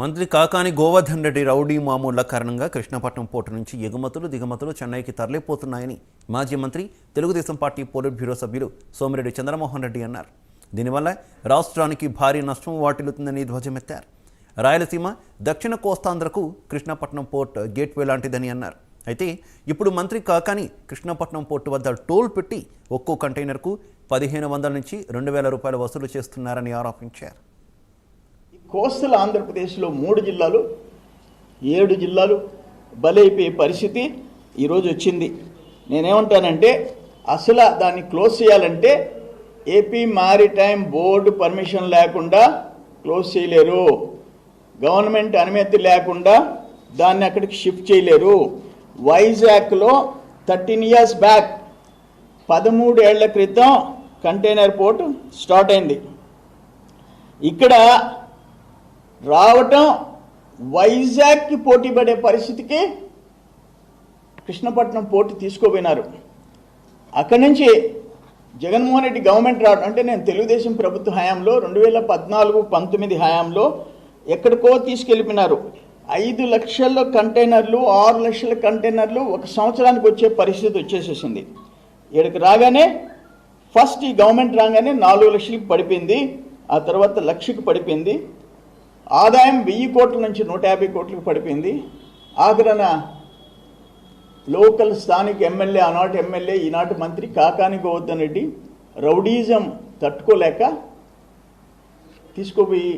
మంత్రి కాకాని గోవర్ధన్ రెడ్డి రౌడీ మామూళ్ళ కారణంగా కృష్ణపట్నం పోర్టు నుంచి ఎగుమతులు దిగుమతులు చెన్నైకి తరలిపోతున్నాయని మాజీ మంత్రి తెలుగుదేశం పార్టీ పోలిట్ బ్యూరో సభ్యులు సోమిరెడ్డి చంద్రమోహన్ రెడ్డి అన్నారు. దీనివల్ల రాష్ట్రానికి భారీ నష్టం వాటిల్లుతుందని ధ్వజమెత్తారు. రాయలసీమ దక్షిణ కోస్తాంధ్రకు కృష్ణపట్నం పోర్ట్ గేట్వే లాంటిదని అన్నారు. అయితే ఇప్పుడు మంత్రి కాకాని కృష్ణపట్నం పోర్టు వద్ద టోల్ పెట్టి ఒక్కో కంటైనర్కు పదిహేను వందల నుంచి రెండు వేల రూపాయలు వసూలు చేస్తున్నారని ఆరోపించారు. కోస్టల్ ఆంధ్రప్రదేశ్లో మూడు జిల్లాలు ఏడు జిల్లాలు బలైపోయే పరిస్థితి ఈరోజు వచ్చింది. నేనేమంటానంటే అసలు దాన్ని క్లోజ్ చేయాలంటే ఏపీ మారిటైమ్ బోర్డు పర్మిషన్ లేకుండా క్లోజ్ చేయలేరు. గవర్నమెంట్ అనుమతి లేకుండా దాన్ని అక్కడికి షిఫ్ట్ చేయలేరు. వైజాగ్లో థర్టీన్ ఇయర్స్ బ్యాక్ పదమూడు ఏళ్ళ క్రితం కంటైనర్ పోర్ట్ స్టార్ట్ అయింది. ఇక్కడ రావటం వైజాగ్కి పోటీ పడే పరిస్థితికి కృష్ణపట్నం పోటీ తీసుకోపోయినారు అక్కడి నుంచి జగన్మోహన్ రెడ్డి గవర్నమెంట్ రావడం అంటే నేను తెలుగుదేశం ప్రభుత్వ హయాంలో రెండు వేల పద్నాలుగు పంతొమ్మిది హయాంలో ఎక్కడికో తీసుకెళ్ళిపోయినారు. ఐదు లక్షల కంటైనర్లు ఆరు లక్షల కంటైనర్లు ఒక సంవత్సరానికి వచ్చే పరిస్థితి వచ్చేసేసింది. ఇక్కడికి రాగానే ఫస్ట్ ఈ గవర్నమెంట్ రాగానే నాలుగు లక్షలకి పడిపోయింది. ఆ తర్వాత లక్షకు పడిపోయింది. ఆదాయం వెయ్యి కోట్ల నుంచి నూట యాభై కోట్లకు పడిపోయింది. ఆఖరణ లోకల్ స్థానిక ఎమ్మెల్యే ఆనాటి ఎమ్మెల్యే ఈనాటి మంత్రి కాకాని గోవర్ధన్ రెడ్డి రౌడీజం తట్టుకోలేక తీసుకుపోయి